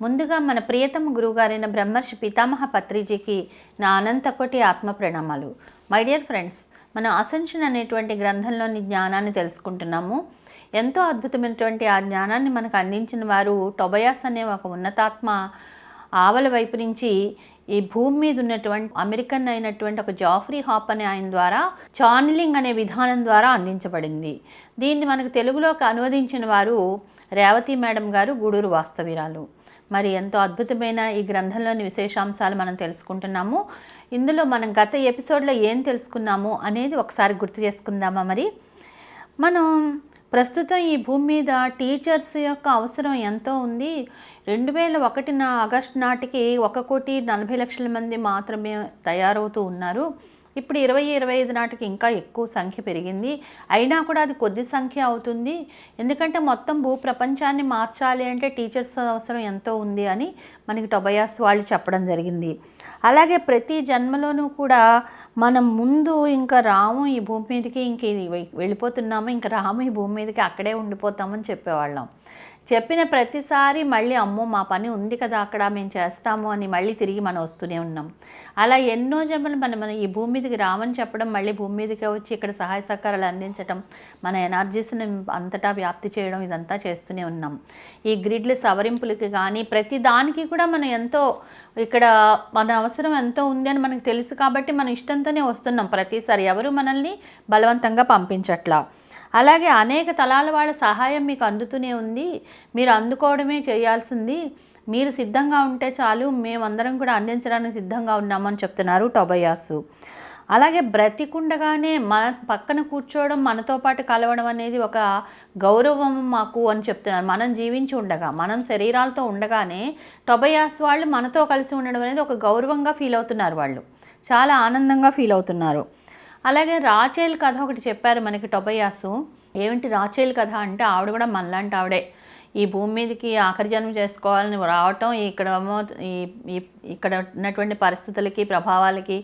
ముందుగా మన ప్రియతమ గురువుగారైన బ్రహ్మర్షి పితామహ పత్రిజీకి నా అనంతకోటి ఆత్మ ప్రణామాలు. మై డియర్ ఫ్రెండ్స్ మనం అసెన్షన్ అనేటువంటి గ్రంథంలోని జ్ఞానాన్ని తెలుసుకుంటున్నాము. ఎంతో అద్భుతమైనటువంటి ఆ జ్ఞానాన్ని మనకు అందించిన వారు టొబయాస్ అనే ఒక ఉన్నతాత్మ ఆవల వైపు నుంచి ఈ భూమి మీద ఉన్నటువంటి అమెరికన్ అయినటువంటి ఒక జాఫ్రీ హాప్ అనే ఆయన ద్వారా చానలింగ్ అనే విధానం ద్వారా అందించబడింది. దీన్ని మనకు తెలుగులోకి అనువదించిన వారు రేవతి మేడం గారు గూడూరు వాస్తవిరాలు. మరి ఎంతో అద్భుతమైన ఈ గ్రంథంలోని విశేషాంశాలు మనం తెలుసుకుంటున్నాము. ఇందులో మనం గత ఎపిసోడ్లో ఏం తెలుసుకున్నాము అనేది ఒకసారి గుర్తు చేసుకుందామా మరి? మనం ప్రస్తుతం ఈ భూమి మీద టీచర్స్ యొక్క అవసరం ఎంతో ఉంది. రెండు వేల ఒకటిన ఆగస్టు నాటికి ఒక కోటి నలభై లక్షల మంది మాత్రమే తయారవుతూ ఉన్నారు. ఇప్పుడు ఇరవై ఇరవై ఐదు నాటికి ఇంకా ఎక్కువ సంఖ్య పెరిగింది. అయినా కూడా అది కొద్ది సంఖ్య అవుతుంది. ఎందుకంటే మొత్తం భూ ప్రపంచాన్ని మార్చాలి అంటే టీచర్స్ అవసరం ఎంతో ఉంది అని మనకి టొబయాస్ వాళ్ళు చెప్పడం జరిగింది. అలాగే ప్రతి జన్మలోనూ కూడా మనం ముందు ఇంకా రాము ఈ భూమి మీదకి ఇంక ఇది వెళ్ళిపోతున్నాము ఇంకా రాము ఈ భూమి మీదకి అక్కడే ఉండిపోతామని చెప్పేవాళ్ళం. చెప్పిన ప్రతిసారి మళ్ళీ అమ్మో మా పని ఉంది కదా అక్కడ మేము చేస్తాము అని మళ్ళీ తిరిగి మనం వస్తూనే ఉన్నాం. అలా ఎన్నో జన్మలు మనం మనం ఈ భూమి మీదకి రామని చెప్పడం మళ్ళీ భూమి మీదకి వచ్చి ఇక్కడ సహాయ సహకారాలు అందించడం మన ఎనర్జీస్ని అంతటా వ్యాప్తి చేయడం ఇదంతా చేస్తూనే ఉన్నాం. ఈ గ్రిడ్ల సవరింపులకి కానీ ప్రతి దానికి కూడా మనం ఎంతో ఇక్కడ మన అవసరం ఎంతో ఉంది అని మనకు తెలుసు కాబట్టి మన ఇష్టంతోనే వస్తున్నాం. ప్రతిసారి ఎవరు మనల్ని బలవంతంగా పంపించట్లా. అలాగే అనేక తలాల వాళ్ళ సహాయం మీకు అందుతూనే ఉంది. మీరు అందుకోవడమే చేయాల్సింది. మీరు సిద్ధంగా ఉంటే చాలు మేమందరం కూడా అందించడానికి సిద్ధంగా ఉన్నామని చెప్తున్నారు టొబయాసు అలాగే బ్రతికుండగానే మన పక్కన కూర్చోవడం మనతో పాటు కలవడం అనేది ఒక గౌరవం మాకు అని చెప్తున్నారు. మనం జీవించి ఉండగా మనం శరీరాలతో ఉండగానే టొబయాస్ వాళ్ళు మనతో కలిసి ఉండడం అనేది ఒక గౌరవంగా ఫీల్ అవుతున్నారు వాళ్ళు. చాలా ఆనందంగా ఫీల్ అవుతున్నారు. అలాగే రాచేల్ కథ ఒకటి చెప్పారు మనకి టొబయాసు ఏమిటి రాచేల్ కథ అంటే ఆవిడ కూడా మనలాంటి ఆవిడే. ఈ భూమి మీదకి ఆఖరి జన్మ చేసుకోవాలని రావటం ఇక్కడ ఈ ఇక్కడ ఉన్నటువంటి పరిస్థితులకి ప్రభావాలకి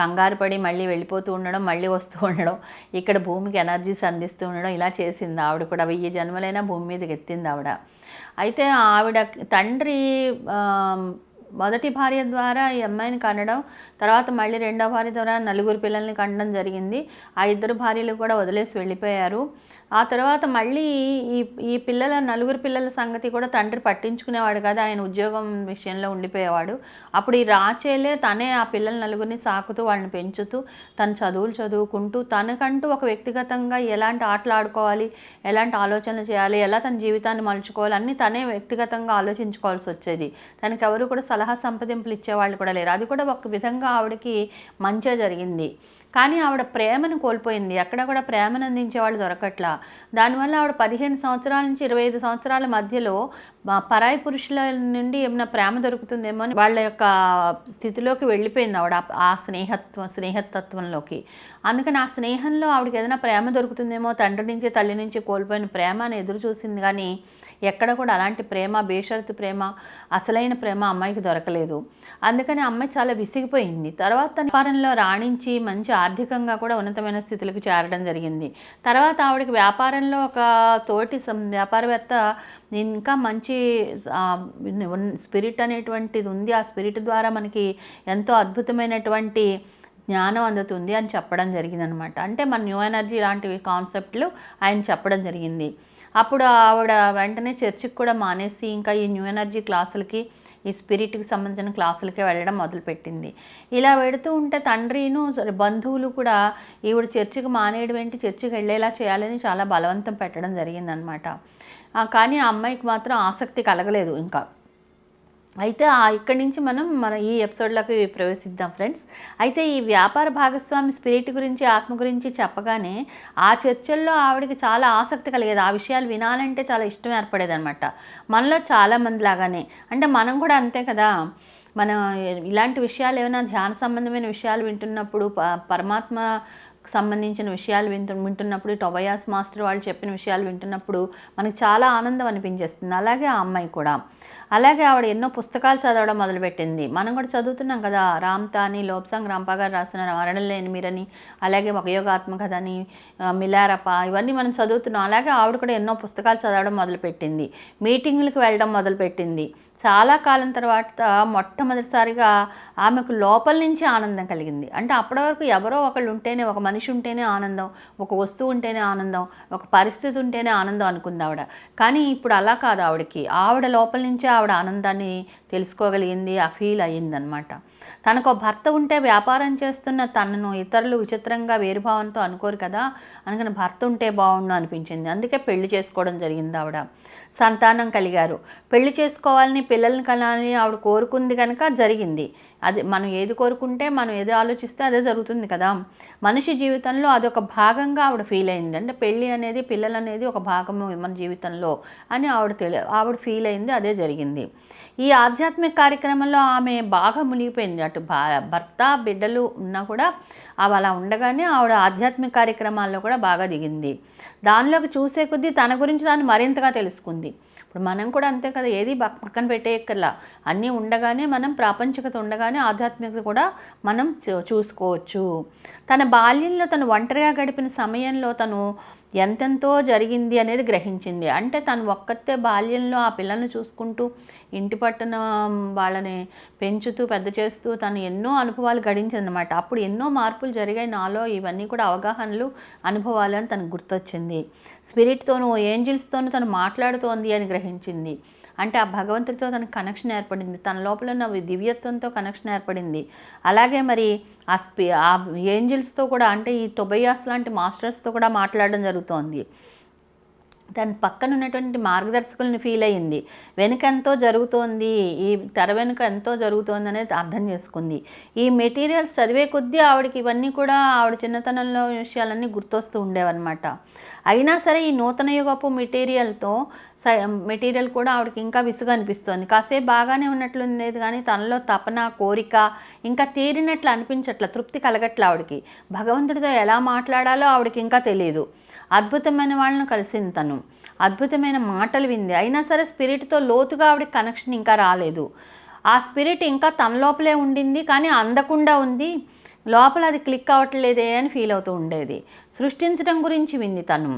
కంగారు పడి మళ్ళీ వెళ్ళిపోతూ ఉండడం మళ్ళీ వస్తూ ఉండడం ఇక్కడ భూమికి ఎనర్జీస్ అందిస్తూ ఉండడం ఇలా చేసింది ఆవిడ కూడా. వెయ్యి జన్మలైనా భూమి మీదకి ఎత్తింది ఆవిడ. అయితే ఆవిడ తండ్రి మొదటి భార్య ద్వారా ఈ అమ్మాయిని కనడం తర్వాత మళ్ళీ రెండో భార్య ద్వారా నలుగురు పిల్లల్ని కనడం జరిగింది. ఆ ఇద్దరు భార్యలు కూడా వదిలేసి వెళ్ళిపోయారు. ఆ తర్వాత మళ్ళీ ఈ ఈ పిల్లల నలుగురు పిల్లల సంగతి కూడా తండ్రి పట్టించుకునేవాడు కదా. ఆయన ఉద్యోగం విషయంలో ఉండిపోయేవాడు. అప్పుడు ఈ రాచేలే తనే ఆ పిల్లల నలుగురిని సాకుతూ వాళ్ళని పెంచుతూ తన చదువులు చదువుకుంటూ తనకంటూ ఒక వ్యక్తిగతంగా ఎలాంటి ఆటలు ఆడుకోవాలి ఎలాంటి ఆలోచనలు చేయాలి ఎలా తన జీవితాన్ని మలుచుకోవాలి అన్నీ తనే వ్యక్తిగతంగా ఆలోచించుకోవాల్సి వచ్చేది. తనకి ఎవరు కూడా సలహా సంప్రదింపులు ఇచ్చేవాళ్ళు కూడా లేరు. అది కూడా ఒక విధంగా ఆవిడకి మంచిగా జరిగింది. కానీ ఆవిడ ప్రేమను కోల్పోయింది. ఎక్కడ కూడా ప్రేమను అందించే వాళ్ళు దొరకట్లా. దానివల్ల ఆవిడ పదిహేను సంవత్సరాల నుంచి ఇరవై ఐదు సంవత్సరాల మధ్యలో పరాయి పురుషుల నుండి ఏమైనా ప్రేమ దొరుకుతుందేమో అని వాళ్ళ యొక్క స్థితిలోకి వెళ్ళిపోయింది ఆవిడ. ఆ- ఆ స్నేహత్వం స్నేహతత్వంలోకి. అందుకని ఆ స్నేహంలో ఆవిడకి ఏదైనా ప్రేమ దొరుకుతుందేమో తండ్రి నుంచి తల్లి నుంచి కోల్పోయిన ప్రేమ అని ఎదురు చూసింది. కానీ ఎక్కడ కూడా అలాంటి ప్రేమ బేషరతు ప్రేమ అసలైన ప్రేమ అమ్మాయికి దొరకలేదు. అందుకని అమ్మాయి చాలా విసిగిపోయింది. తర్వాత వ్యాపారంలో రాణించి మంచి ఆర్థికంగా కూడా ఉన్నతమైన స్థితులకు చేరడం జరిగింది. తర్వాత ఆవిడకి వ్యాపారంలో ఒక తోటి సం- వ్యాపారవేత్త ఇంకా మంచి స్పిరిట్ అనేటువంటిది ఉంది. ఆ స్పిరిట్ ద్వారా మనకి ఎంతో అద్భుతమైనటువంటి జ్ఞానం అందుతుంది అని చెప్పడం జరిగిందనమాట. అంటే మన న్యూ ఎనర్జీ లాంటివి కాన్సెప్ట్లు ఆయన చెప్పడం జరిగింది. అప్పుడు ఆవిడ వెంటనే చర్చికి కూడా మానేసి ఇంకా ఈ న్యూ ఎనర్జీ క్లాసులకి ఈ స్పిరిట్కి సంబంధించిన క్లాసులకే వెళ్ళడం మొదలుపెట్టింది. ఇలా వెడుతూ ఉంటే తండ్రిను సరే బంధువులు కూడా ఈవిడ చర్చికి మానేయడం ఏంటి చర్చికి వెళ్ళేలా చేయాలని చాలా బలవంతం పెట్టడం జరిగిందనమాట. కానీ ఆ అమ్మాయికి మాత్రం ఆసక్తి కలగలేదు ఇంకా. అయితే ఆ ఇక్కడి నుంచి మనం మన ఈ ఎపిసోడ్లోకి ప్రవేశిద్దాం ఫ్రెండ్స్ అయితే ఈ వ్యాపార భాగస్వామి స్పిరిట్ గురించి ఆత్మ గురించి చెప్పగానే ఆ చర్చల్లో ఆవిడకి చాలా ఆసక్తి కలిగేది. ఆ విషయాలు వినాలంటే చాలా ఇష్టం ఏర్పడేదనమాట మనలో చాలామంది లాగానే. అంటే మనం కూడా అంతే కదా. మనం ఇలాంటి విషయాలు ఏమైనా ధ్యాన సంబంధమైన విషయాలు వింటున్నప్పుడు పరమాత్మ సంబంధించిన విషయాలు వింటు వింటున్నప్పుడు టొబయాస్ మాస్టర్ వాళ్ళు చెప్పిన విషయాలు వింటున్నప్పుడు మనకు చాలా ఆనందం అనిపించేస్తుంది. అలాగే ఆ అమ్మాయి కూడా. అలాగే ఆవిడ ఎన్నో పుస్తకాలు చదవడం మొదలుపెట్టింది. మనం కూడా చదువుతున్నాం కదా. రామ్ లోప్సాంగ్ రాంపా గారు రాసిన మరణలేని మీరని అలాగే ఒక యోగాత్మకథ అని మిలారప ఇవన్నీ మనం చదువుతున్నాం. అలాగే ఆవిడ కూడా ఎన్నో పుస్తకాలు చదవడం మొదలుపెట్టింది. మీటింగులకు వెళ్ళడం మొదలుపెట్టింది. చాలా కాలం తర్వాత మొట్టమొదటిసారిగా ఆమెకు లోపల నుంచి ఆనందం కలిగింది. అంటే అప్పటి వరకు ఎవరో ఒకళ్ళు ఉంటేనే ఒక మనిషి ఉంటేనే ఆనందం ఒక వస్తువు ఉంటేనే ఆనందం ఒక పరిస్థితి ఉంటేనే ఆనందం అనుకుంది ఆవిడ. కానీ ఇప్పుడు అలా కాదు ఆవిడకి. ఆవిడ లోపల నుంచి ఆవిడ ఆనందాన్ని తెలుసుకోగలిగింది ఆ ఫీల్ అయ్యిందనమాట తనకు ఒక భర్త ఉంటే వ్యాపారం చేస్తున్న తనను ఇతరులు విచిత్రంగా వేరుభావంతో అనుకోరు కదా అందుకని భర్త ఉంటే బాగుండు అనిపించింది. అందుకే పెళ్ళి చేసుకోవడం జరిగింది ఆవిడ. సంతానం కలిగారు. పెళ్ళి చేసుకోవాలని పిల్లల్ని కనాలని ఆవిడ కోరుకుంది కనుక జరిగింది. అది మనం ఏది కోరుకుంటే మనం ఏది ఆలోచిస్తే అదే జరుగుతుంది కదా. మనిషి జీవితంలో అదొక భాగంగా ఆవిడ ఫీల్ అయింది. అంటే పెళ్ళి అనేది పిల్లలు అనేది ఒక భాగము మన జీవితంలో అని ఆవిడ తెలి ఆవిడ ఫీల్ అయింది అదే జరిగింది. ఈ ఆధ్యాత్మిక కార్యక్రమంలో ఆమె బాగా మునిగిపోయింది. అటు భా భర్త బిడ్డలు ఉన్నా కూడా అవి అలా ఉండగానే ఆవిడ ఆధ్యాత్మిక కార్యక్రమాల్లో కూడా బాగా దిగింది. దానిలోకి చూసే కొద్దీ తన గురించి తాను మరింతగా తెలుసుకుంది. ఇప్పుడు మనం కూడా అంతే కదా ఏది పక్కన పెట్టేయక్కర్లా. అన్నీ ఉండగానే మనం ప్రాపంచికత ఉండగానే ఆధ్యాత్మికత కూడా మనం చూ- చూసుకోవచ్చు. తన బాల్యంలో తను ఒంటరిగా గడిపిన సమయంలో తను ఎంతెంతో జరిగింది అనేది గ్రహించింది. అంటే తను ఒక్కతే బాల్యంలో ఆ పిల్లల్ని చూసుకుంటూ ఇంటి పట్టున వాళ్ళని పెంచుతూ పెద్ద చేస్తూ తను ఎన్నో అనుభవాలు గడించిందనమాట అప్పుడు ఎన్నో మార్పులు జరిగాయి. నాలో ఇవన్నీ కూడా అవగాహనలు అనుభవాలు అని తనకు గుర్తొచ్చింది. స్పిరిట్తోనూ ఏంజిల్స్తోనూ తను మాట్లాడుతోంది అని గ్రహించింది. అంటే ఆ భగవంతుడితో తనకు కనెక్షన్ ఏర్పడింది. తన లోపల ఉన్న దివ్యత్వంతో కనెక్షన్ ఏర్పడింది. అలాగే మరి ఆ స్పి ఆ ఏంజిల్స్తో కూడా అంటే ఈ టొబయాస్ లాంటి మాస్టర్స్తో కూడా మాట్లాడడం జరుగుతోంది. తన పక్కన ఉన్నటువంటి మార్గదర్శకులను ఫీల్ అయ్యింది. వెనుక ఎంతో జరుగుతోంది ఈ తెర వెనుక ఎంతో జరుగుతోంది అనేది అర్థం చేసుకుంది. ఈ మెటీరియల్స్ చదివే కొద్దీ ఆవిడకి ఇవన్నీ కూడా ఆవిడ చిన్నతనంలో విషయాలన్నీ గుర్తొస్తూ ఉండేవన్నమాట. అయినా సరే ఈ నూతన యుగపు మెటీరియల్తో మెటీరియల్ కూడా ఆవిడకి ఇంకా విసుగు అనిపిస్తుంది. కాసేపు బాగానే ఉన్నట్లుండేది కానీ తనలో తపన కోరిక ఇంకా తీరినట్లు అనిపించట్ల తృప్తి కలగట్ల ఆవిడకి. భగవంతుడితో ఎలా మాట్లాడాలో ఆవిడకి ఇంకా తెలియదు అద్భుతమైన వాళ్ళను కలిసింది తను. అద్భుతమైన మాటలు వింది. అయినా సరే స్పిరిట్తో లోతుగా ఆవిడకి కనెక్షన్ ఇంకా రాలేదు. ఆ స్పిరిట్ ఇంకా తన లోపలే ఉండింది కానీ అందకుండా ఉంది. లోపల అది క్లిక్ అవ్వట్లేదే అని ఫీల్ అవుతూ ఉండేది. సృష్టించడం గురించి వింది తను.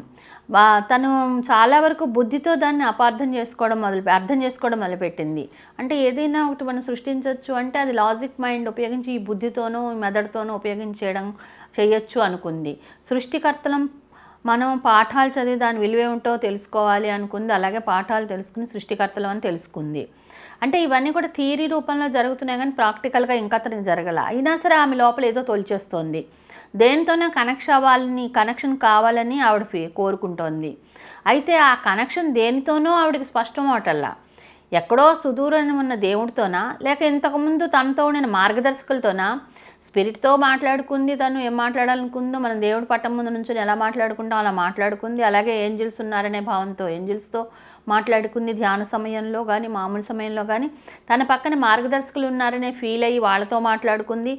తను చాలా వరకు బుద్ధితో దాన్ని అపార్థం చేసుకోవడం మొదలు అర్థం చేసుకోవడం మొదలుపెట్టింది. అంటే ఏదైనా ఒకటి మనం సృష్టించవచ్చు అంటే అది లాజిక్ మైండ్ ఉపయోగించి ఈ బుద్ధితోనూ ఈ మెదడుతోనూ ఉపయోగించేయడం చేయొచ్చు అనుకుంది. సృష్టికర్తలం మనం పాఠాలు చదివి దాని విలువ ఏమిటో తెలుసుకోవాలి అనుకుంది. అలాగే పాఠాలు తెలుసుకుని సృష్టికర్తలు అని తెలుసుకుంది. అంటే ఇవన్నీ కూడా థియరీ రూపంలో జరుగుతున్నాయి కానీ ప్రాక్టికల్గా ఇంకా అతనికి జరగల. అయినా సరే ఆమె లోపల ఏదో తొలిచేస్తోంది. దేనితోనో కనెక్షన్ అవ్వాలని కనెక్షన్ కావాలని ఆవిడ కోరుకుంటోంది. అయితే ఆ కనెక్షన్ దేనితోనో ఆవిడకి స్పష్టం అవటల్లా ఎక్కడో సుదూరం ఉన్న దేవుడితోనా లేక ఇంతకుముందు తనతో ఉండిన మార్గదర్శకులతోనా? స్పిరిట్తో మాట్లాడుకుంది తను ఏం మాట్లాడాలనుకుందో మనం దేవుడు పట్టం ముందు నుంచి ఎలా మాట్లాడుకుంటాం అలా మాట్లాడుకుంది. అలాగే ఏంజిల్స్ ఉన్నారనే భావంతో ఏంజిల్స్తో మాట్లాడుకుంది ధ్యాన సమయంలో కానీ మామూలు సమయంలో కానీ తన పక్కన మార్గదర్శకులు ఉన్నారనే ఫీల్ అయ్యి వాళ్ళతో మాట్లాడుకుంది.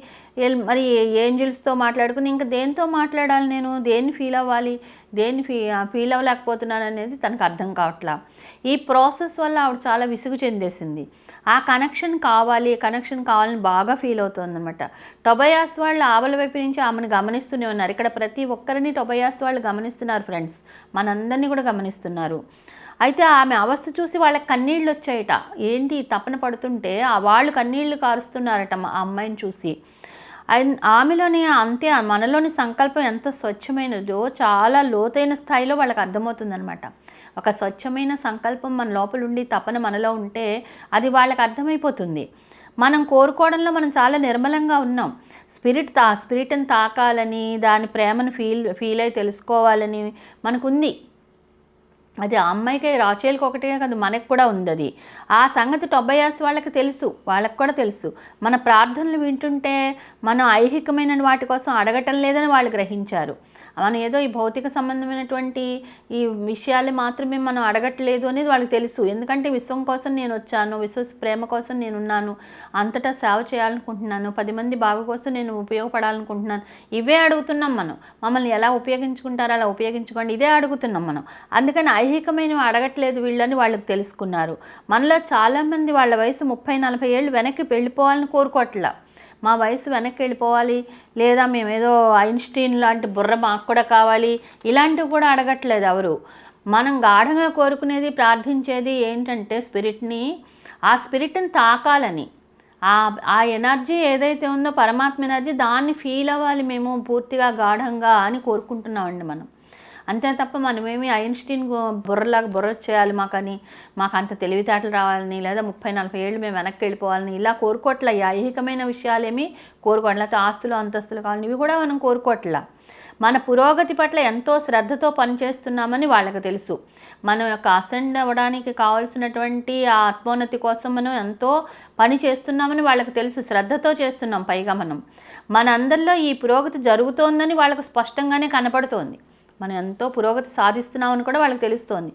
మరి ఏంజిల్స్తో మాట్లాడుకుంది. ఇంకా దేనితో మాట్లాడాలి నేను? దేన్ని ఫీల్ అవ్వాలి? దేన్ని ఫీ ఫీల్ అవ్వలేకపోతున్నాను అనేది తనకు అర్థం కావట్లా. ఈ ప్రాసెస్ వల్ల ఆవిడ చాలా విసుగు చెందేసింది. ఆ కనెక్షన్ కావాలి కనెక్షన్ కావాలని బాగా ఫీల్ అవుతుంది అనమాట టొబయాస్ వాళ్ళు ఆవల వైపు నుంచి ఆమెను గమనిస్తూనే ఉన్నారు. ఇక్కడ ప్రతి ఒక్కరిని టొబయాస్ వాళ్ళు గమనిస్తున్నారు ఫ్రెండ్స్. మనందరినీ కూడా గమనిస్తున్నారు. అయితే ఆమె అవస్థ చూసి వాళ్ళకి కన్నీళ్ళు వచ్చాయట. ఏంటి? తపన పడుతుంటే వాళ్ళు కన్నీళ్ళు కారుస్తున్నారట మా- ఆ అమ్మాయిని చూసి. ఆమెలోని అంతే మనలోని సంకల్పం ఎంత స్వచ్ఛమైనదో చాలా లోతైన స్థాయిలో వాళ్ళకి అర్థమవుతుందనమాట ఒక స్వచ్ఛమైన సంకల్పం మన లోపల ఉండి తపన మనలో ఉంటే అది వాళ్ళకి అర్థమైపోతుంది. మనం కోరుకోవడంలో మనం చాలా నిర్మలంగా ఉన్నాం. స్పిరిట్ తా స్పిరిట్ని తాకాలని దాని ప్రేమను ఫీల్ ఫీల్ అయి తెలుసుకోవాలని మనకుంది. అది ఆ అమ్మాయికి రాచేలకు ఒకటే కాదు మనకు కూడా ఉంది అది ఆ సంగతి టొబ్బయాస్ వాళ్ళకి తెలుసు వాళ్ళకి కూడా తెలుసు. మన ప్రార్థనలు వింటుంటే మనం ఐహికమైన వాటి కోసం అడగటం లేదని వాళ్ళు గ్రహించారు. మనం ఏదో ఈ భౌతిక సంబంధమైనటువంటి ఈ విషయాలు మాత్రమే మనం అడగట్లేదు అనేది వాళ్ళకి తెలుసు. ఎందుకంటే విశ్వం కోసం నేను వచ్చాను విశ్వ ప్రేమ కోసం నేను ఉన్నాను అంతటా సేవ చేయాలనుకుంటున్నాను పది మంది బాగు కోసం నేను ఉపయోగపడాలనుకుంటున్నాను. ఇవే అడుగుతున్నాం మనం. మమ్మల్ని ఎలా ఉపయోగించుకుంటారో అలా ఉపయోగించుకోండి ఇదే అడుగుతున్నాం మనం. అందుకని ఐహికమైన అడగట్లేదు వీళ్ళని వాళ్ళకి తెలుసుకున్నారు. మనలో చాలామంది వాళ్ళ వయసు ముప్పై నలభై ఏళ్ళు వెనక్కి వెళ్ళిపోవాలని కోరుకోవట్లా. మా వయసు వెనక్కి వెళ్ళిపోవాలి లేదా మేమేదో ఐన్స్టీన్ లాంటి బుర్ర మాకు కూడా కావాలి ఇలాంటివి కూడా అడగట్లేదు ఎవరు. మనం గాఢంగా కోరుకునేది ప్రార్థించేది ఏంటంటే స్పిరిట్ని ఆ స్పిరిట్ని తాకాలని. ఆ ఆ ఎనర్జీ ఏదైతే ఉందో పరమాత్మ ఎనర్జీ దాన్ని ఫీల్ అవ్వాలి మేము పూర్తిగా గాఢంగా అని కోరుకుంటున్నామండి మనం. అంతే తప్ప మనమేమి ఐన్స్టీన్ బుర్రలాగా బుర్ర చేయాలి మాకని మాకు అంత తెలివితేటలు రావాలని లేదా ముప్పై నలభై ఏళ్ళు మేము వెనక్కి వెళ్ళిపోవాలని ఇలా కోరుకోవట్లే ఈ ఐహికమైన విషయాలేమి కోరుకోవట్లే లేకపోతే ఆస్తులు అంతస్తులు కావాలని ఇవి కూడా మనం కోరుకోవట్లా. మన పురోగతి పట్ల ఎంతో శ్రద్ధతో పనిచేస్తున్నామని వాళ్ళకి తెలుసు. మనం యొక్క అసెండ్ అవ్వడానికి కావాల్సినటువంటి ఆ ఆత్మోన్నతి కోసం మనం ఎంతో పని చేస్తున్నామని వాళ్ళకి తెలుసు. శ్రద్ధతో చేస్తున్నాం పైగా మనం. మన అందరిలో ఈ పురోగతి జరుగుతోందని వాళ్ళకు స్పష్టంగానే కనపడుతోంది. మనం ఎంతో పురోగతి సాధిస్తున్నామని కూడా వాళ్ళకి తెలుస్తోంది.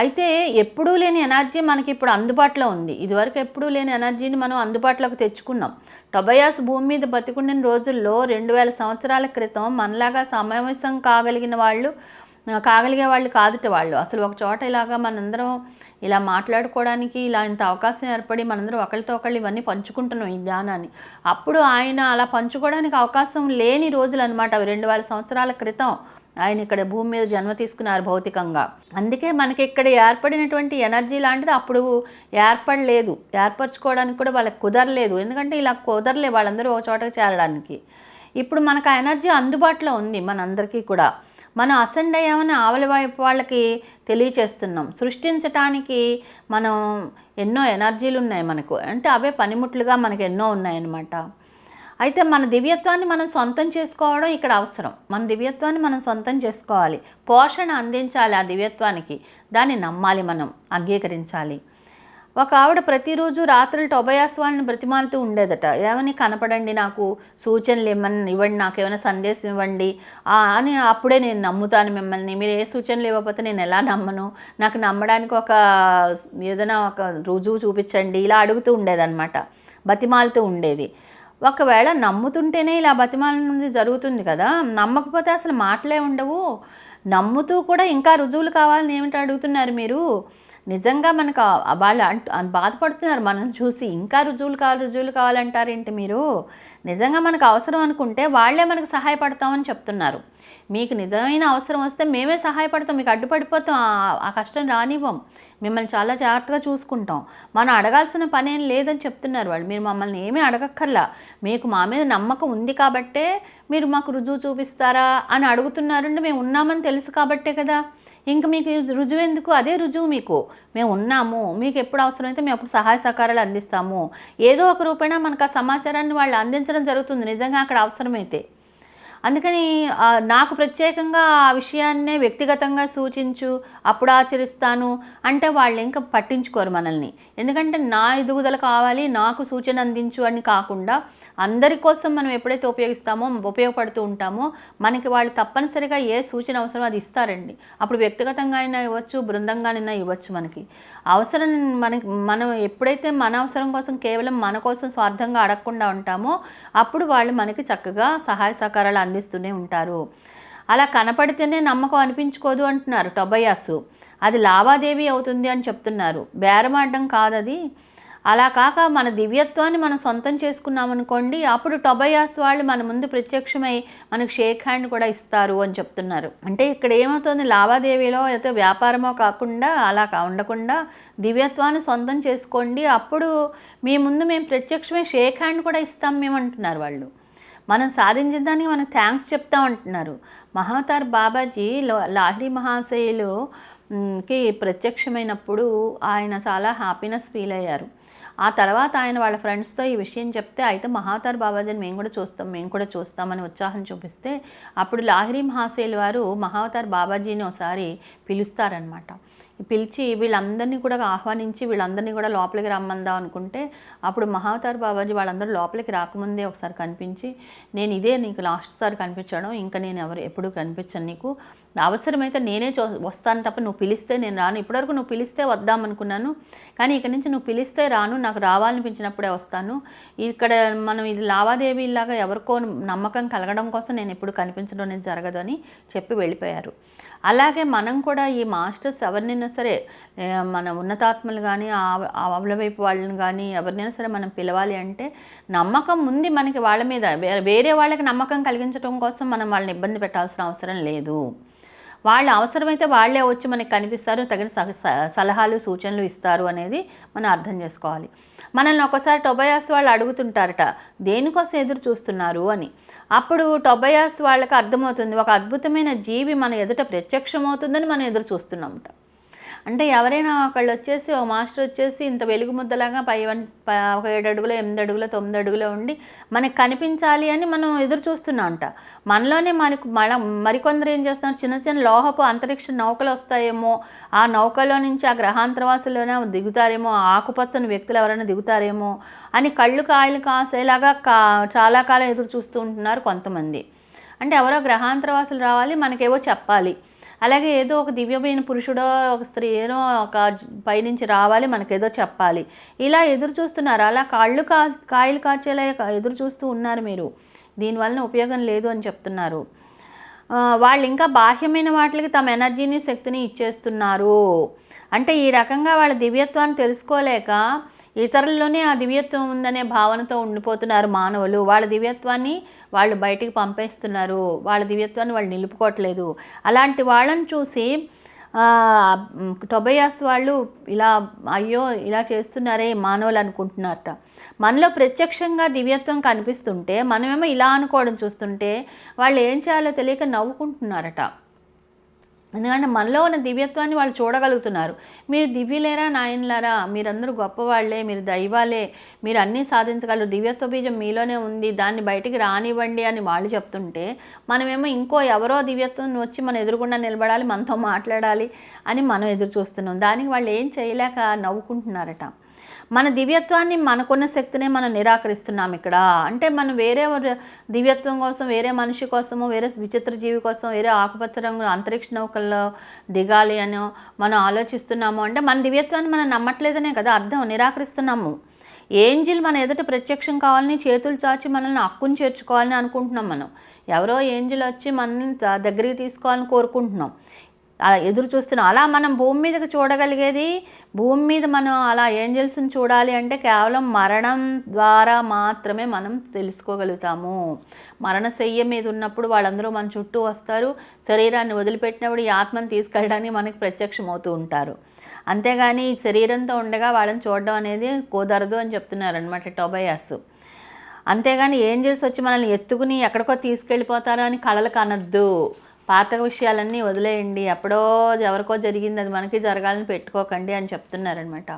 అయితే ఎప్పుడూ లేని ఎనర్జీ మనకి ఇప్పుడు అందుబాటులో ఉంది. ఇదివరకు ఎప్పుడూ లేని ఎనర్జీని మనం అందుబాటులోకి తెచ్చుకున్నాం. టొబయాస్ భూమి మీద బతికుండిన రోజుల్లో రెండు వేల సంవత్సరాల క్రితం మనలాగా సమావేశం కాగలిగిన వాళ్ళు కాగలిగే వాళ్ళు కాదుట వాళ్ళు. అసలు ఒక చోట ఇలాగా మనందరం ఇలా మాట్లాడుకోవడానికి ఇలా ఇంత అవకాశం ఏర్పడి మనందరం ఒకరితో ఒకళ్ళు ఇవన్నీ పంచుకుంటున్నాం ఈ జ్ఞానాన్ని. అప్పుడు ఆయన అలా పంచుకోవడానికి అవకాశం లేని రోజులు అనమాట అవి రెండు వేల సంవత్సరాల క్రితం. ఆయన ఇక్కడ భూమి మీద జన్మ తీసుకున్నారు భౌతికంగా. అందుకే మనకి ఇక్కడ ఏర్పడినటువంటి ఎనర్జీ లాంటిది అప్పుడు ఏర్పడలేదు. ఏర్పరచుకోవడానికి కూడా వాళ్ళకి కుదరలేదు. ఎందుకంటే ఇలా కుదరలే వాళ్ళందరూ ఒక చోటకి చేరడానికి. ఇప్పుడు మనకు ఆ ఎనర్జీ అందుబాటులో ఉంది మనందరికీ కూడా. మనం అసెండ్ అయ్యామని ఆవలి వైపు వాళ్ళకి తెలియచేస్తున్నాం. సృష్టించటానికి మనం ఎన్నో ఎనర్జీలు ఉన్నాయి మనకు. అంటే అవే పనిముట్లుగా మనకు ఎన్నో ఉన్నాయన్నమాట. అయితే మన దివ్యత్వాన్ని మనం సొంతం చేసుకోవడం ఇక్కడ అవసరం. మన దివ్యత్వాన్ని మనం సొంతం చేసుకోవాలి. పోషణ అందించాలి ఆ దివ్యత్వానికి. దాన్ని నమ్మాలి మనం. అంగీకరించాలి. ఒక ఆవిడ ప్రతిరోజు రాత్రులు టొబయాస్ వాళ్ళని బ్రతిమాలుతూ ఉండేదట. ఏమని కనపడండి నాకు? సూచనలు ఏమన్నా ఇవ్వండి నాకు ఏమైనా సందేశం ఇవ్వండి. అని అప్పుడే నేను నమ్ముతాను మిమ్మల్ని. మీరు ఏ సూచనలు ఇవ్వకపోతే నేను ఎలా నమ్మను? నాకు నమ్మడానికి ఒక ఏదైనా ఒక రుజువు చూపించండి. ఇలా అడుగుతూ ఉండేదన్నమాట. బతిమాలుతూ ఉండేది. ఒకవేళ నమ్ముతుంటేనే ఇలా బతిమాలన్నది జరుగుతుంది కదా. నమ్మకపోతే అసలు మాటలే ఉండవు. నమ్ముతూ కూడా ఇంకా రుజువులు కావాలని ఏమిటి అడుగుతున్నారు మీరు? నిజంగా మనకు వాళ్ళు అంటూ బాధపడుతున్నారు మనం చూసి. ఇంకా రుజువులు కావాలి రుజువులు కావాలంటారేంటి మీరు? నిజంగా మనకు అవసరం అనుకుంటే వాళ్ళే మనకు సహాయపడతామని చెప్తున్నారు. మీకు నిజమైన అవసరం వస్తే మేమే సహాయపడతాం. మీకు అడ్డుపడిపోతాం. ఆ- ఆ కష్టం రానివ్వం. మిమ్మల్ని చాలా జాగ్రత్తగా చూసుకుంటాం. మనం అడగాల్సిన పని ఏం లేదని చెప్తున్నారు వాళ్ళు. మీరు మమ్మల్ని ఏమీ అడగక్కర్లా. మీకు మా మీద నమ్మకం ఉంది కాబట్టే మీరు మాకు రుజువు చూపిస్తారా అని అడుగుతున్నారంటే మేము ఉన్నామని తెలుసు కాబట్టే కదా. ఇంక మీకు రుజువు ఎందుకు? అదే రుజువు మీకు. మేము ఉన్నాము. మీకు ఎప్పుడు అవసరమైతే మేము అప్పుడు సహాయ సహకారాలు అందిస్తాము. ఏదో ఒక రూపేణా మనకు ఆ సమాచారాన్ని వాళ్ళు అందించడం జరుగుతుంది. నిజంగా అక్కడ అవసరమైతే. అందుకని నాకు ప్రత్యేకంగా ఆ విషయాన్నే వ్యక్తిగతంగా సూచించు అప్పుడు ఆచరిస్తాను అంటే వాళ్ళు ఇంకా పట్టించుకోరు మనల్ని. ఎందుకంటే నా ఎదుగుదల కావాలి నాకు సూచన అందించు అని కాకుండా అందరి కోసం మనం ఎప్పుడైతే ఉపయోగిస్తామో ఉపయోగపడుతూ ఉంటామో మనకి వాళ్ళు తప్పనిసరిగా ఏ సూచన అవసరం అది ఇస్తారండి. అప్పుడు వ్యక్తిగతంగా అయినా ఇవ్వచ్చు బృందంగానైనా ఇవ్వచ్చు మనకి. అవసరం మనకి మనం ఎప్పుడైతే మన అవసరం కోసం కేవలం మన కోసం స్వార్థంగా అడగకుండా ఉంటామో అప్పుడు వాళ్ళు మనకి చక్కగా సహాయ సహకారాలు అందిస్తూనే ఉంటారు. అలా కనపడితేనే నమ్మకం అనిపించుకోదు అంటున్నారు టొబయాసు. అది లావాదేవీ అవుతుంది అని చెప్తున్నారు. బేరమాడడం కాదది. అలా కాక మన దివ్యత్వాన్ని మనం సొంతం చేసుకున్నామనుకోండి అప్పుడు టొబయాస్ వాళ్ళు మన ముందు ప్రత్యక్షమై మనకు షేక్ హ్యాండ్ కూడా ఇస్తారు అని చెప్తున్నారు. అంటే ఇక్కడ ఏమవుతుంది? లావాదేవీలో అయితే వ్యాపారమో కాకుండా అలా కా- ఉండకుండా దివ్యత్వాన్ని సొంతం చేసుకోండి అప్పుడు మీ ముందు మేము ప్రత్యక్షమై షేక్ హ్యాండ్ కూడా ఇస్తాం మేము అంటున్నారు వాళ్ళు. మనం సాధించిన దానికి మనం థ్యాంక్స్ చెప్తా ఉంటున్నారు. మహావతార్ బాబాజీ లాహిరి మహాశయులు కి ప్రత్యక్షమైనప్పుడు ఆయన చాలా హ్యాపీనెస్ ఫీల్ అయ్యారు. ఆ తర్వాత ఆయన వాళ్ళ ఫ్రెండ్స్తో ఈ విషయం చెప్తే అయితే మహాతార్ బాబాజీని మేము కూడా చూస్తాం మేము కూడా చూస్తామని ఉత్సాహం చూపిస్తే అప్పుడు లాహిరి మహాశయులు వారు మహావతార్ బాబాజీని ఒకసారి పిలుస్తారనమాట పిలిచి వీళ్ళందరినీ కూడా ఆహ్వానించి వీళ్ళందరినీ కూడా లోపలికి రమ్మందాం అనుకుంటే అప్పుడు మహావతార్ బాబాజీ వాళ్ళందరూ లోపలికి రాకముందే ఒకసారి కనిపించి నేను ఇదే నీకు లాస్ట్ సారి కనిపించడం ఇంకా నేను ఎవరు ఎప్పుడు కనిపించను నీకు. అవసరమైతే నేనే చూ వస్తాను తప్ప నువ్వు పిలిస్తే నేను రాను. ఇప్పటివరకు నువ్వు పిలిస్తే వద్దాం అనుకున్నాను కానీ ఇక నుంచి నువ్వు పిలిస్తే రాను నాకు రావాలనిపించినప్పుడే వస్తాను. ఇక్కడ మనం ఇది లావాదేవీలాగా ఎవరికో నమ్మకం కలగడం కోసం నేను ఎప్పుడు కనిపించడం అనేది జరగదు అని చెప్పి వెళ్ళిపోయారు. అలాగే మనం కూడా ఈ మాస్టర్స్ ఎవరినైనా సరే మన ఉన్నతాత్మలు కానీ అవల వైపు వాళ్ళని కానీ ఎవరినైనా సరే మనం పిలవాలి అంటే నమ్మకం ఉంది మనకి వాళ్ళ మీద. వేరే వాళ్ళకి నమ్మకం కలిగించడం కోసం మనం వాళ్ళని ఇబ్బంది పెట్టాల్సిన అవసరం లేదు. వాళ్ళు అవసరమైతే వాళ్ళే వచ్చి మనకి కనిపిస్తారు తగిన స- సలహాలు సూచనలు ఇస్తారు అనేది మనం అర్థం చేసుకోవాలి. మనల్ని ఒకసారి టొబయాస్ వాళ్ళు అడుగుతుంటారట దేనికోసం ఎదురు చూస్తున్నారు అని. అప్పుడు టొబయాస్ వాళ్ళకి అర్థమవుతుంది ఒక అద్భుతమైన జీవి మన ఎదుట ప్రత్యక్షమవుతుందని మనం ఎదురు చూస్తున్నామట. అంటే ఎవరైనా ఒకళ్ళు వచ్చేసి ఓ మాస్టర్ వచ్చేసి ఇంత వెలుగు ముద్దలాగా పై వన్ ప- ఒక ఏడు అడుగులో ఎనిమిది అడుగులో తొమ్మిది అడుగులో ఉండి మనకి కనిపించాలి అని మనం ఎదురు చూస్తున్నాం అంట మనలోనే మనకు మన మరికొందరు ఏం చేస్తున్నారు? చిన్న చిన్న లోహపు అంతరిక్ష నౌకలు వస్తాయేమో ఆ నౌకలో నుంచి ఆ గ్రహాంతరవాసులోనే దిగుతారేమో ఆకుపచ్చని వ్యక్తులు ఎవరైనా దిగుతారేమో అని కళ్ళు కాయలు కాసేలాగా కా చాలా కాలం ఎదురు చూస్తూ ఉంటున్నారు కొంతమంది. అంటే ఎవరో గ్రహాంతరవాసులు రావాలి మనకేవో చెప్పాలి. అలాగే ఏదో ఒక దివ్యమైన పురుషుడో ఒక స్త్రీనో ఒక పైనుంచి రావాలి మనకేదో చెప్పాలి. ఇలా ఎదురు చూస్తున్నారు. అలా కాళ్ళు కా కాయలు కాచేలా ఎదురు చూస్తూ ఉన్నారు మీరు. దీనివలన ఉపయోగం లేదు అని చెప్తున్నారు. వాళ్ళు ఇంకా బాహ్యమైన వాటికి తమ ఎనర్జీని శక్తిని ఇచ్చేస్తున్నారు. అంటే ఈ రకంగా వాళ్ళ దివ్యత్వాన్ని తెలుసుకోలేక ఇతరుల్లోనే ఆ దివ్యత్వం ఉందనే భావనతో ఉండిపోతున్నారు మానవులు. వాళ్ళ దివ్యత్వాన్ని వాళ్ళు బయటికి పంపేస్తున్నారు. వాళ్ళ దివ్యత్వాన్ని వాళ్ళు నిలుపుకోవట్లేదు. అలాంటి వాళ్ళని చూసి టొబయాస్ వాళ్ళు ఇలా అయ్యో ఇలా చేస్తున్నారే మానవులు అనుకుంటున్నారట. మనలో ప్రత్యక్షంగా దివ్యత్వం కనిపిస్తుంటే మనమేమో ఇలా అనుకోవడం చూస్తుంటే వాళ్ళు ఏం చేయాలో తెలియక నవ్వుకుంటున్నారట. ఎందుకంటే మనలో ఉన్న దివ్యత్వాన్ని వాళ్ళు చూడగలుగుతున్నారు. మీరు దివ్యులేరా నాయనలారా? మీరందరూ గొప్పవాళ్ళే మీరు దైవాలే మీరు అన్నీ సాధించగలరు. దివ్యత్వ బీజం మీలోనే ఉంది దాన్ని బయటికి రానివ్వండి అని వాళ్ళు చెప్తుంటే మనమేమో ఇంకో ఎవరో దివ్యత్వం వచ్చి మనం ఎదురుగుండా నిలబడాలి మనతో మాట్లాడాలి అని మనం ఎదురు చూస్తున్నాం దానికి వాళ్ళు ఏం చేయలేక నవ్వుకుంటున్నారట. మన దివ్యత్వాన్ని మనకున్న శక్తినే మనం నిరాకరిస్తున్నాం ఇక్కడ. అంటే మనం వేరే దివ్యత్వం కోసం వేరే మనిషి కోసము వేరే విచిత్ర జీవి కోసం వేరే ఆకుపచ్చ రంగు అంతరిక్ష నౌకల్లో దిగాలి అని మనం ఆలోచిస్తున్నాము. అంటే మన దివ్యత్వాన్ని మనం నమ్మట్లేదనే కదా అర్థం నిరాకరిస్తున్నాము. ఏంజిల్ మన ఎదుట ప్రత్యక్షం కావాలని చేతులు చాచి మనల్ని హక్కుని చేర్చుకోవాలని అనుకుంటున్నాం మనం. ఎవరో ఏంజిల్ వచ్చి మనల్ని దగ్గరికి తీసుకోవాలని కోరుకుంటున్నాం. అలా ఎదురు చూస్తున్నాం అలా మనం భూమి మీదకి చూడగలిగేది భూమి మీద మనం అలా ఏంజల్స్ని చూడాలి అంటే కేవలం మరణం ద్వారా మాత్రమే మనం తెలుసుకోగలుగుతాము. మరణశయ్య మీద ఉన్నప్పుడు వాళ్ళందరూ మన చుట్టూ వస్తారు. శరీరాన్ని వదిలిపెట్టినప్పుడు ఈ ఆత్మను తీసుకెళ్ళడానికి మనకి ప్రత్యక్షమవుతూ ఉంటారు. అంతేగాని శరీరంతో ఉండగా వాళ్ళని చూడడం అనేది కుదరదు అని చెప్తున్నారు అనమాట టొబయాస్. అంతేగాని ఏంజల్స్ వచ్చి మనల్ని ఎత్తుకుని ఎక్కడికో తీసుకెళ్ళిపోతారు అని కళలు కనద్దు. పాత విషయాలన్నీ వదిలేయండి. ఎప్పుడో ఎవరికో జరిగింది అది మనకి జరగాలని పెట్టుకోకండి అని చెప్తున్నారనమాట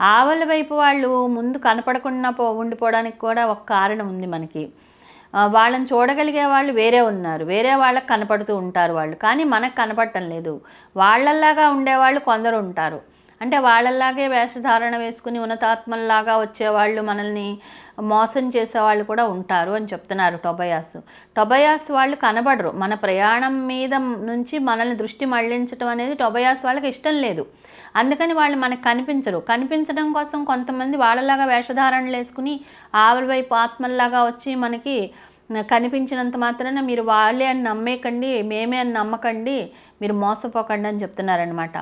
ఆవల వైపు వాళ్ళు ముందు కనపడకుండా పో ఉండిపోవడానికి కూడా ఒక కారణం ఉంది మనకి. వాళ్ళని చూడగలిగే వాళ్ళు వేరే ఉన్నారు. వేరే వాళ్ళకి కనపడుతూ ఉంటారు వాళ్ళు. కానీ మనకు కనపడటం లేదు. వాళ్ళల్లాగా ఉండేవాళ్ళు కొందరు ఉంటారు. అంటే వాళ్ళలాగే వేషధారణ వేసుకుని ఉన్నతాత్మల్లాగా వచ్చేవాళ్ళు మనల్ని మోసం చేసేవాళ్ళు కూడా ఉంటారు అని చెప్తున్నారు టొబయాస్. టొబయాస్ వాళ్ళు కనబడరు. మన ప్రయాణం మీద నుంచి మనల్ని దృష్టి మళ్ళించడం అనేది టొబయాస్ వాళ్ళకి ఇష్టం లేదు. అందుకని వాళ్ళు మనకు కనిపించరు. కనిపించడం కోసం కొంతమంది వాళ్ళలాగా వేషధారణలు వేసుకుని ఆవిరి వైపు ఆత్మల్లాగా వచ్చి మనకి కనిపించినంత మాత్రాన మీరు వాళ్ళే అని నమ్మేకండి మేమే అని నమ్మకండి మీరు మోసపోకండి అని చెప్తున్నారనమాట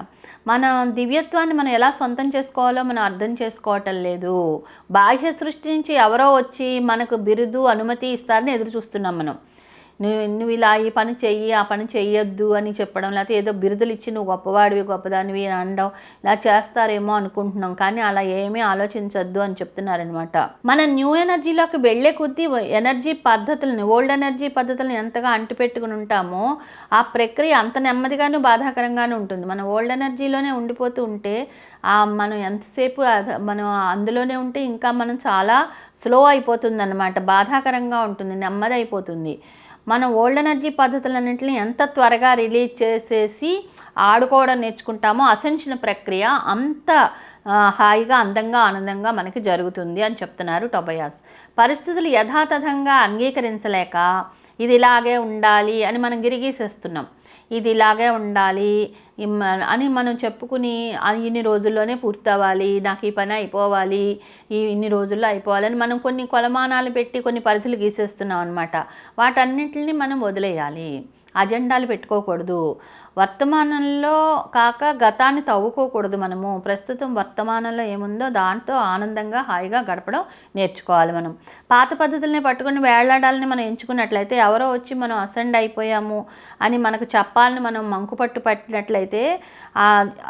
మన దివ్యత్వాన్ని మనం ఎలా సొంతం చేసుకోవాలో మనం అర్థం చేసుకోవటం లేదు. బాహ్య సృష్టి నుంచి ఎవరో వచ్చి మనకు బిరుదు అనుమతి ఇస్తారని ఎదురు చూస్తున్నాం మనం. నువ్వు నువ్వు ఇలా ఈ పని చెయ్యి ఆ పని చెయ్యొద్దు అని చెప్పడం లేకపోతే ఏదో బిరుదులు ఇచ్చి నువ్వు గొప్పవాడివి గొప్పదానివి అని అనడం ఇలా చేస్తారేమో అనుకుంటున్నాం. కానీ అలా ఏమీ ఆలోచించొద్దు అని చెప్తున్నారనమాట మన న్యూ ఎనర్జీలోకి వెళ్ళే కొద్దీ ఎనర్జీ పద్ధతులను ఓల్డ్ ఎనర్జీ పద్ధతులను ఎంతగా అంటిపెట్టుకుని ఉంటామో ఆ ప్రక్రియ అంత నెమ్మదిగాను బాధాకరంగానే ఉంటుంది. మన ఓల్డ్ ఎనర్జీలోనే ఉండిపోతూ ఉంటే ఆ మనం ఎంతసేపు అద- మనం అందులోనే ఉంటే ఇంకా మనం చాలా స్లో అయిపోతుంది అనమాట బాధాకరంగా ఉంటుంది నెమ్మది అయిపోతుంది మనం ఓల్డ్ ఎనర్జీ పద్ధతులన్నింటినీ ఎంత త్వరగా రిలీజ్ చేసేసి ఆడుకోవడం నేర్చుకుంటామో అసెన్షన్ ప్రక్రియ అంత హాయిగా అందంగా ఆనందంగా మనకి జరుగుతుంది అని చెప్తున్నారు టొబయాస్. పరిస్థితులు యథాతథంగా అంగీకరించలేక ఇది ఇలాగే ఉండాలి అని మనం గిరిగీసేస్తున్నాం. ఇది ఇలాగే ఉండాలి అని మనం చెప్పుకుని ఇన్ని రోజుల్లోనే పూర్తవ్వాలి నాకు ఈ పని అయిపోవాలి ఈ ఇన్ని రోజుల్లో అయిపోవాలని మనం కొన్ని కొలమానాలు పెట్టి కొన్ని పరిధులు గీసేస్తున్నాం అనమాట వాటన్నిటిని మనం వదిలేయాలి. అజెండాలు పెట్టుకోకూడదు. వర్తమానంలో కాక గతాన్ని తవ్వుకోకూడదు మనము. ప్రస్తుతం వర్తమానంలో ఏముందో దాంతో ఆనందంగా హాయిగా గడపడం నేర్చుకోవాలి మనం. పాత పద్ధతుల్ని పట్టుకొని వేళ్ళాడాలని మనం ఎంచుకున్నట్లయితే ఎవరో వచ్చి మనం అసెండ్ అయిపోయాము అని మనకు చెప్పాలని మనం మంకుపట్టు పట్టినట్లయితే ఆ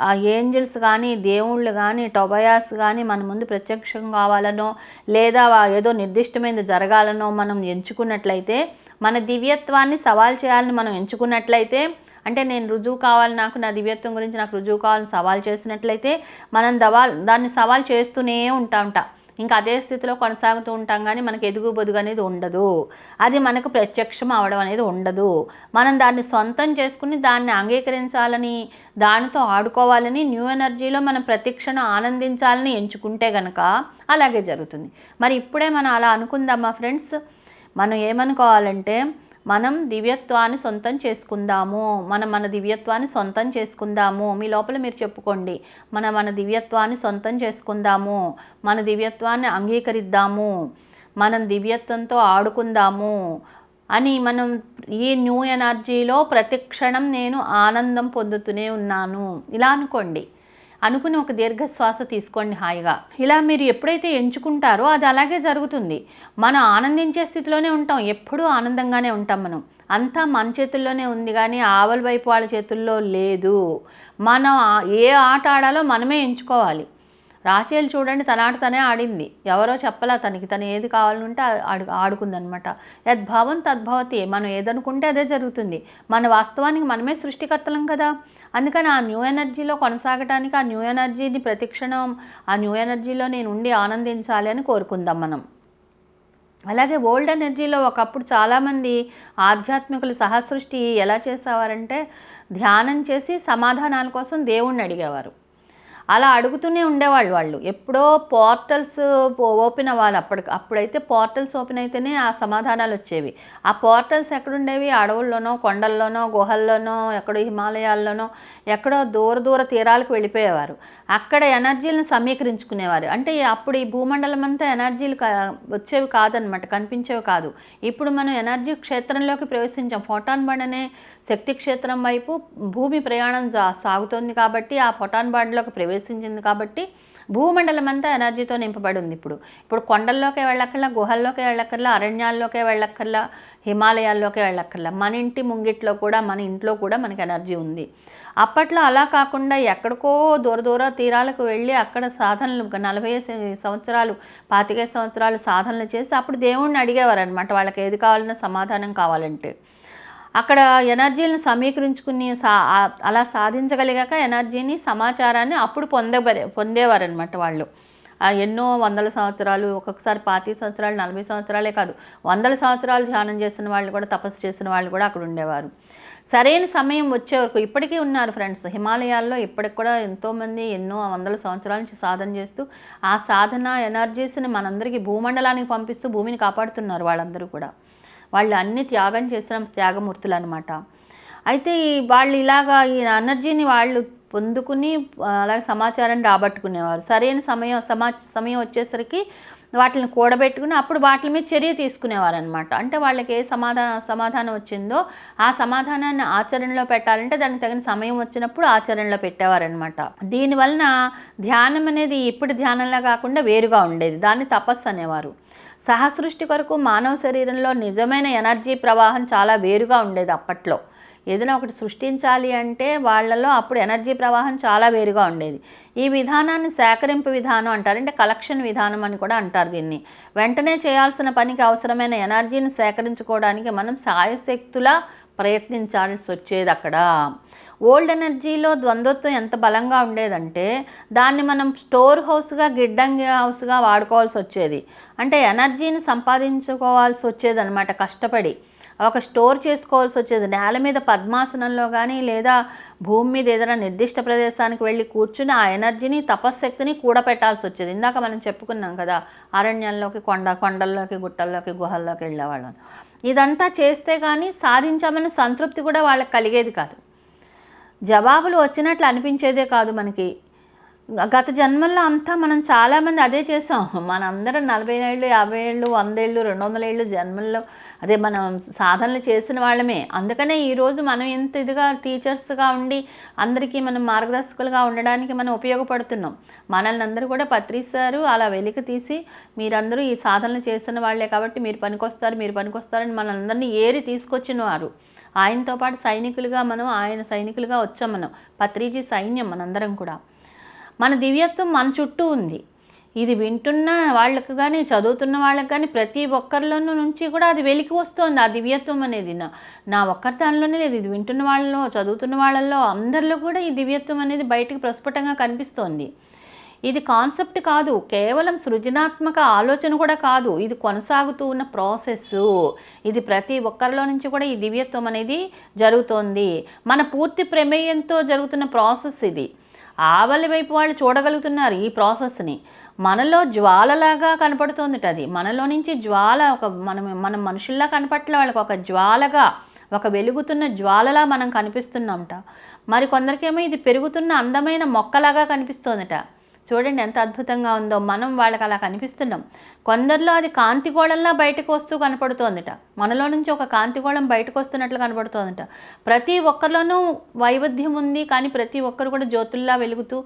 ఆ ఏంజల్స్ కానీ దేవుళ్ళు కానీ టొబయాస్ కానీ మన ముందు ప్రత్యక్షం కావాలనో లేదా ఏదో నిర్దిష్టమైనది జరగాలనో మనం ఎంచుకున్నట్లయితే మన దివ్యత్వాన్ని సవాల్ చేయాలని మనం ఎంచుకున్నట్లయితే అంటే నేను రుజువు కావాలి నాకు నా దివ్యత్వం గురించి నాకు రుజువు కావాలని సవాల్ చేసినట్లయితే మనం దవాల్ దాన్ని సవాల్ చేస్తూనే ఉంటాంట ఇంకా అదే స్థితిలో కొనసాగుతూ ఉంటాం కానీ మనకు ఎదుగు బొదుగు అనేది ఉండదు. అది మనకు ప్రత్యక్షం అవడం అనేది ఉండదు. మనం దాన్ని సొంతం చేసుకుని దాన్ని అంగీకరించాలని దానితో ఆడుకోవాలని న్యూ ఎనర్జీలో మనం ప్రతిక్షణం ఆనందించాలని ఎంచుకుంటే గనక అలాగే జరుగుతుంది. మరి ఇప్పుడే మనం అలా అనుకుందామా ఫ్రెండ్స్? మనం ఏమనుకోవాలంటే మనం దివ్యత్వాన్ని సొంతం చేసుకుందాము. మనం మన దివ్యత్వాన్ని సొంతం చేసుకుందాము. మీ లోపల మీరు చెప్పుకోండి. మన మన దివ్యత్వాన్ని సొంతం చేసుకుందాము. మన దివ్యత్వాన్ని అంగీకరిద్దాము. మనం దివ్యత్వంతో ఆడుకుందాము అని మనం ఈ న్యూ ఎనర్జీలో ప్రతి క్షణం నేను ఆనందం పొందుతూనే ఉన్నాను. ఇలా అనుకోండి. అనుకుని ఒక దీర్ఘశ్వాస తీసుకోండి హాయిగా. ఇలా మీరు ఎప్పుడైతే ఎంచుకుంటారో అది అలాగే జరుగుతుంది. మనం ఆనందించే స్థితిలోనే ఉంటాం. ఎప్పుడూ ఆనందంగానే ఉంటాం మనం. అంతా మన చేతుల్లోనే ఉంది కానీ ఆవల వైపు వాళ్ళ చేతుల్లో లేదు. మనం ఏ ఆట ఆడాలో మనమే ఎంచుకోవాలి. రాచేలు చూడండి తన ఆట తనే ఆడింది. ఎవరో చెప్పలా తనకి. తను ఏది కావాలనుంటే ఆ- ఆడు ఆడుకుందనమాట. యద్భావం తద్భవతి. మనం ఏదనుకుంటే అదే జరుగుతుంది. మన వాస్తవానికి మనమే సృష్టికర్తలం కదా. అందుకని ఆ న్యూ ఎనర్జీలో కొనసాగటానికి ఆ న్యూ ఎనర్జీని ప్రతిక్షణం ఆ న్యూ ఎనర్జీలో నేను ఉండి ఆనందించాలి అని కోరుకుందాం మనం. అలాగే ఓల్డ్ ఎనర్జీలో ఒకప్పుడు చాలామంది ఆధ్యాత్మికులు సహసృష్టి ఎలా చేసేవారంటే ధ్యానం చేసి సమాధానాల కోసం దేవుణ్ణి అడిగేవారు. అలా అడుగుతూనే ఉండేవాళ్ళు వాళ్ళు. ఎప్పుడో పోర్టల్స్ ఓపెన్ అవ్వాలి అప్పటికి అప్పుడైతే పోర్టల్స్ ఓపెన్ అయితేనే ఆ సమాధానాలు వచ్చేవి. ఆ పోర్టల్స్ ఎక్కడుండేవి? అడవుల్లోనో కొండల్లోనో గుహల్లోనో ఎక్కడో హిమాలయాల్లోనో ఎక్కడో దూర దూర తీరాలకు వెళ్ళిపోయేవారు. అక్కడ ఎనర్జీలను సమీకరించుకునేవారు. అంటే అప్పుడు ఈ భూమండలం అంతా ఎనర్జీలు వచ్చేవి కాదనమాట కనిపించేవి కాదు. ఇప్పుడు మనం ఎనర్జీ క్షేత్రంలోకి ప్రవేశించాం. ఫోటాన్ బండ్ అనే శక్తి క్షేత్రం వైపు భూమి ప్రయాణం సాగుతోంది కాబట్టి ఆ ఫోటాన్ బండ్లోకి ప్రవేశించింది కాబట్టి భూమండలం అంతా ఎనర్జీతో నింపబడి ఉంది ఇప్పుడు. ఇప్పుడు కొండల్లోకే వెళ్ళక్కర్లా గుహల్లోకే వెళ్ళక్కర్లా అరణ్యాల్లోకే వెళ్ళక్కర్లా హిమాలయాల్లోకే వెళ్ళక్కర్లా. మన ఇంటి ముంగిట్లో కూడా మన ఇంట్లో కూడా మనకి ఎనర్జీ ఉంది. అప్పట్లో అలా కాకుండా ఎక్కడికో దూర దూర తీరాలకు వెళ్ళి అక్కడ సాధనలు నలభై సంవత్సరాలు పాతికే సంవత్సరాలు సాధనలు చేసి అప్పుడు దేవుణ్ణి అడిగేవారు అనమాట వాళ్ళకి ఏది కావాలన్నా సమాధానం కావాలంటే. అక్కడ ఎనర్జీలను సమీకరించుకుని సా అలా సాధించగలిగాక ఎనర్జీని సమాచారాన్ని అప్పుడు పొందే పొందేవారనమాట వాళ్ళు. ఎన్నో వందల సంవత్సరాలు ఒక్కొక్కసారి పాతి సంవత్సరాలు నలభై సంవత్సరాలే కాదు వందల సంవత్సరాలు ధ్యానం చేసిన వాళ్ళు కూడా తపస్సు చేసిన వాళ్ళు కూడా అక్కడ ఉండేవారు. సరైన సమయం వచ్చే వరకు ఇప్పటికీ ఉన్నారు ఫ్రెండ్స్. హిమాలయాల్లో ఇప్పటికి కూడా ఎంతోమంది ఎన్నో వందల సంవత్సరాల నుంచి సాధన చేస్తూ ఆ సాధన ఎనర్జీస్ని మనందరికీ భూమండలానికి పంపిస్తూ భూమిని కాపాడుతున్నారు వాళ్ళందరూ కూడా. వాళ్ళు అన్ని త్యాగం చేసిన త్యాగమూర్తులు అనమాట అయితే ఈ వాళ్ళు ఇలాగా ఈ ఎనర్జీని వాళ్ళు పొందుకుని అలాగే సమాచారాన్ని రాబట్టుకునేవారు. సరైన సమయం సమా సమయం వచ్చేసరికి వాటిని కూడబెట్టుకుని అప్పుడు వాటి మీద చర్య తీసుకునేవారు అనమాట అంటే వాళ్ళకి ఏ సమాధాన సమాధానం వచ్చిందో ఆ సమాధానాన్ని ఆచరణలో పెట్టాలంటే దానికి తగిన సమయం వచ్చినప్పుడు ఆచరణలో పెట్టేవారనమాట దీనివలన ధ్యానం అనేది ఇప్పుడు ధ్యానంలా కాకుండా వేరుగా ఉండేది. దాన్ని తపస్సు అనేవారు. సహసృష్టి కొరకు మానవ శరీరంలో నిజమైన ఎనర్జీ ప్రవాహం చాలా వేరుగా ఉండేది అప్పట్లో. ఏదైనా ఒకటి సృష్టించాలి అంటే వాళ్ళలో అప్పుడు ఎనర్జీ ప్రవాహం చాలా వేరుగా ఉండేది. ఈ విధానాన్ని సేకరింపు విధానం అంటారు అంటే కలెక్షన్ విధానం అని కూడా అంటారు దీన్ని. వెంటనే చేయాల్సిన పనికి అవసరమైన ఎనర్జీని సేకరించుకోవడానికి మనం సాయశక్తులా ప్రయత్నించాల్సి వచ్చేది అక్కడ. ఓల్డ్ ఎనర్జీలో ద్వంద్వత్వం ఎంత బలంగా ఉండేదంటే దాన్ని మనం స్టోర్ హౌస్గా గిడ్డంగి హౌస్గా వాడుకోవాల్సి వచ్చేది. అంటే ఎనర్జీని సంపాదించుకోవాల్సి వచ్చేది అనమాట కష్టపడి. ఒక స్టోర్ చేసుకోవాల్సి వచ్చేది. నేల మీద పద్మాసనంలో కానీ లేదా భూమి మీద ఏదైనా నిర్దిష్ట ప్రదేశానికి వెళ్ళి కూర్చుని ఆ ఎనర్జీని తపశ్శక్తిని కూడపెట్టాల్సి వచ్చేది. ఇందాక మనం చెప్పుకున్నాం కదా అరణ్యంలోకి కొండ కొండల్లోకి గుట్టల్లోకి గుహల్లోకి వెళ్ళేవాళ్ళం. ఇదంతా చేస్తే కానీ సాధించామని సంతృప్తి కూడా వాళ్ళకి కలిగేది కాదు. జవాబులు వచ్చినట్లు అనిపించేదే కాదు మనకి. గత జన్మల్లో అంతా మనం చాలామంది అదే చేసాం. మనందరం నలభై ఏళ్ళు యాభై ఏళ్ళు వంద ఏళ్ళు రెండు వందల ఏళ్ళు జన్మల్లో అదే మనం సాధనలు చేసిన వాళ్ళమే. అందుకనే ఈరోజు మనం ఇంత ఇదిగా టీచర్స్గా ఉండి అందరికీ మనం మార్గదర్శకులుగా ఉండడానికి మనం ఉపయోగపడుతున్నాం. మనల్ని అందరూ కూడా పత్రిస్తారు అలా వెలికి తీసి మీరందరూ ఈ సాధనలు చేసిన వాళ్ళే కాబట్టి మీరు పనికొస్తారు మీరు పనికొస్తారని మనందరినీ ఏరి తీసుకొచ్చిన వారు ఆయనతో పాటు సైనికులుగా మనం ఆయన సైనికులుగా వచ్చాం మనం. పత్రిజీ సైన్యం మనందరం కూడా. మన దివ్యత్వం మన చుట్టూ ఉంది. ఇది వింటున్న వాళ్ళకు కానీ చదువుతున్న వాళ్ళకి కానీ ప్రతి ఒక్కరిలోనూ నుంచి కూడా అది వెలికి వస్తుంది ఆ దివ్యత్వం అనేది. నా నా ఒక్కరి దానిలోనే లేదు. ఇది వింటున్న వాళ్ళలో చదువుతున్న వాళ్ళల్లో అందరిలో కూడా ఈ దివ్యత్వం అనేది బయటకు ప్రస్ఫుటంగా కనిపిస్తోంది. ఇది కాన్సెప్ట్ కాదు కేవలం సృజనాత్మక ఆలోచన కూడా కాదు. ఇది కొనసాగుతూ ఉన్న ప్రాసెస్. ఇది ప్రతి ఒక్కరిలో నుంచి కూడా ఈ దివ్యత్వం అనేది జరుగుతోంది. మన పూర్తి ప్రమేయంతో జరుగుతున్న ప్రాసెస్ ఇది. ఆవలి వైపు వాళ్ళు చూడగలుగుతున్నారు ఈ ప్రాసెస్ని. మనలో జ్వాలలాగా కనపడుతోంది అది. మనలో నుంచి జ్వాల ఒక మనం మనం మనుషుల్లా కనపట్ల వాళ్ళకి ఒక జ్వాలగా ఒక వెలుగుతున్న జ్వాలలా మనం కనిపిస్తున్నాంట. మరి కొందరికేమో ఇది పెరుగుతున్న అందమైన మొక్కలాగా కనిపిస్తోందట. చూడండి ఎంత అద్భుతంగా ఉందో. మనం వాళ్ళకి అలా కనిపిస్తున్నాం. కొందరిలో అది కాంతిగోళంలా బయటకు వస్తూ కనపడుతోందట. మనలో నుంచి ఒక కాంతిగోళం బయటకు వస్తున్నట్లు కనపడుతోందట. ప్రతి ఒక్కరిలోనూ వైవిధ్యం ఉంది కానీ ప్రతి ఒక్కరు కూడా జ్యోతుల్లా వెలుగుతూ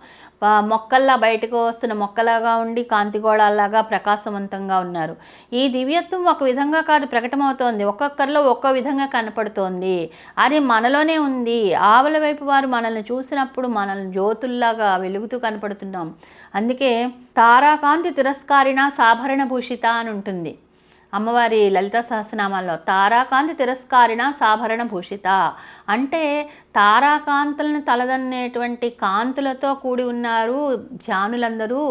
మొక్కల్లా బయటకు వస్తున్న మొక్కలాగా ఉండి కాంతిగోళాల్లాగా ప్రకాశవంతంగా ఉన్నారు. ఈ దివ్యత్వం ఒక విధంగా కాదు ప్రకటమవుతోంది. ఒక్కొక్కరిలో ఒక్కో విధంగా కనపడుతోంది. అది మనలోనే ఉంది. ఆవుల వైపు వారు మనల్ని చూసినప్పుడు మనల్ని జ్యోతుల్లాగా వెలుగుతూ కనపడుతున్నాం. అందుకే తారాకాంతి తిరస్కారిణ సాభరణ భూషిత అని ఉంటుంది. అమ్మవారి లలిత సహస్రనామాల్లో తారాకాంతి తిరస్కారిణ సాభరణ భూషిత అంటే తారాకాంతులను తలదన్నేటువంటి కాంతులతో కూడి ఉన్నారు జానులందరూ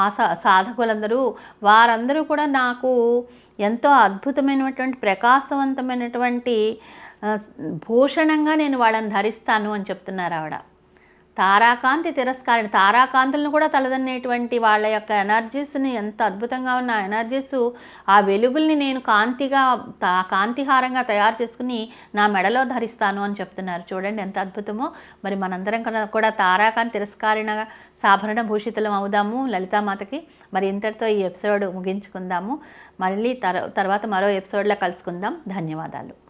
ఆ సాధకులందరూ. వారందరూ కూడా నాకు ఎంతో అద్భుతమైనటువంటి ప్రకాశవంతమైనటువంటి భూషణంగా నేను వాళ్ళని ధరిస్తాను అని చెప్తున్నారు ఆవిడ. తారాకాంతి తిరస్కారణ తారాకాంతులను కూడా తలదన్నేటువంటి వాళ్ళ యొక్క ఎనర్జీస్ని ఎంత అద్భుతంగా ఉన్న ఎనర్జీస్ ఆ వెలుగుల్ని నేను కాంతిగా తా కాంతిహారంగా తయారు చేసుకుని నా మెడలో ధరిస్తాను అని చెప్తున్నారు. చూడండి ఎంత అద్భుతమో. మరి మనందరం కూడా- కూడా తారాకాంతి తిరస్కారణ సాభరణ భూషితులం అవుదాము లలితామాతకి. మరి ఇంతటితో ఈ ఎపిసోడ్ ముగించుకుందాము. మళ్ళీ తర తర్వాత మరో ఎపిసోడ్లో కలుసుకుందాం. ధన్యవాదాలు.